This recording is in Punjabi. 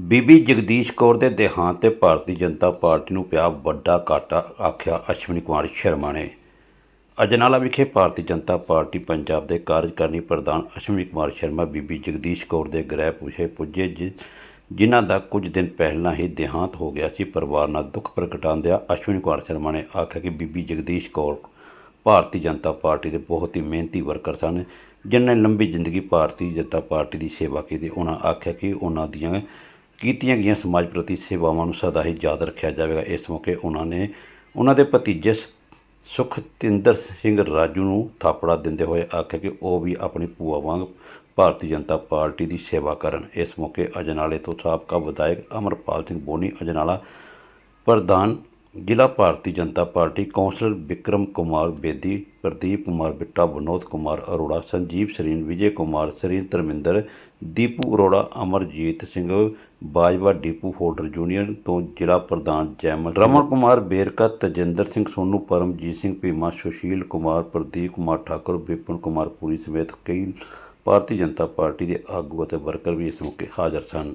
ਬੀਬੀ ਜਗਦੀਸ਼ ਕੌਰ ਦੇ ਦੇਹਾਂਤ ਤੇ ਭਾਰਤੀ ਜਨਤਾ ਪਾਰਟੀ ਨੂੰ ਪਿਆ ਵੱਡਾ ਘਾਟਾ, ਆਖਿਆ ਅਸ਼ਵਨੀ ਕੁਮਾਰ ਸ਼ਰਮਾ ਨੇ। ਅਜਨਾਲਾ ਵਿਖੇ ਭਾਰਤੀ ਜਨਤਾ ਪਾਰਟੀ ਪੰਜਾਬ ਦੇ ਕਾਰਜਕਾਰਨੀ ਪ੍ਰਧਾਨ ਅਸ਼ਵਨੀ ਕੁਮਾਰ ਸ਼ਰਮਾ, ਬੀਬੀ ਜਗਦੀਸ਼ ਕੌਰ ਦੇ ਗ੍ਰਹਿ ਪੁਛੇ ਪੁੱਜੇ, ਜਿ- ਜਿਨ੍ਹਾਂ ਦਾ ਕੁਝ ਦਿਨ ਪਹਿਲਾਂ ਹੀ ਦੇਹਾਂਤ ਹੋ ਗਿਆ ਸੀ। ਪਰਿਵਾਰ ਨਾਲ ਦੁੱਖ ਪ੍ਰਗਟਾਉਂਦਿਆਂ ਅਸ਼ਵਨੀ ਕੁਮਾਰ ਸ਼ਰਮਾ ਨੇ ਆਖਿਆ ਕਿ ਬੀਬੀ ਜਗਦੀਸ਼ ਕੌਰ ਭਾਰਤੀ ਜਨਤਾ ਪਾਰਟੀ ਦੇ ਬਹੁਤ ਹੀ ਮਿਹਨਤੀ ਵਰਕਰ ਸਨ, ਜਿਨ੍ਹਾਂ ਨੇ ਲੰਬੀ ਜ਼ਿੰਦਗੀ ਭਾਰਤੀ ਜਨਤਾ ਪਾਰਟੀ ਦੀ ਸੇਵਾ ਕੀਤੀ। ਉਹਨਾਂ ਆਖਿਆ ਕਿ ਉਹਨਾਂ ਦੀਆਂ ਕੀਤੀਆਂ ਗਈਆਂ ਸਮਾਜ ਪ੍ਰਤੀ ਸੇਵਾਵਾਂ ਨੂੰ ਸਦਾ ਹੀ ਯਾਦ ਰੱਖਿਆ ਜਾਵੇਗਾ। ਇਸ ਮੌਕੇ ਉਹਨਾਂ ਨੇ ਉਹਨਾਂ ਦੇ ਭਤੀਜੇ ਸ- ਸੁਖਤਿੰਦਰ ਸਿੰਘ ਰਾਜੂ ਨੂੰ ਥਾਪੜਾ ਦਿੰਦੇ ਹੋਏ ਆਖਿਆ ਕਿ ਉਹ ਵੀ ਆਪਣੀ ਭੂਆ ਵਾਂਗ ਭਾਰਤੀ ਜਨਤਾ ਪਾਰਟੀ ਦੀ ਸੇਵਾ ਕਰਨ। ਇਸ ਮੌਕੇ ਅਜਨਾਲੇ ਤੋਂ ਸਾਬਕਾ ਵਿਧਾਇਕ ਅਮਰਪਾਲ ਸਿੰਘ ਬੋਨੀ, ਅਜਨਾਲਾ ਪ੍ਰਧਾਨ ਜ਼ਿਲ੍ਹਾ Bharatiya Janata Party councillor Vikram Kumar Bedi, Pradeep Kumar Bitta, Vinod Kumar Arora, Sanjeev Sarin, Vijay Kumar Sarin, Dharminder, Dipu Arora, Amarjit Singh Bajwa, depot holder union ਤੋਂ ਜ਼ਿਲ੍ਹਾ ਪ੍ਰਧਾਨ ਜੈਮਲ, ਰਮਨ ਕੁਮਾਰ ਬੇਰਕਾ, ਤਜਿੰਦਰ ਸਿੰਘ ਸੋਨੂ, ਪਰਮਜੀਤ ਸਿੰਘ ਭੀਮਾ, ਸੁਸ਼ੀਲ ਕੁਮਾਰ, ਪ੍ਰਦੀਪ ਕੁਮਾਰ ਠਾਕੁਰ, ਵਿਪਨ ਕੁਮਾਰ ਪੂਰੀ ਸਮੇਤ ਕਈ ਭਾਰਤੀ ਜਨਤਾ ਪਾਰਟੀ ਦੇ ਆਗੂ ਅਤੇ ਵਰਕਰ ਵੀ ਇਸ ਮੌਕੇ ਹਾਜ਼ਰ ਸਨ।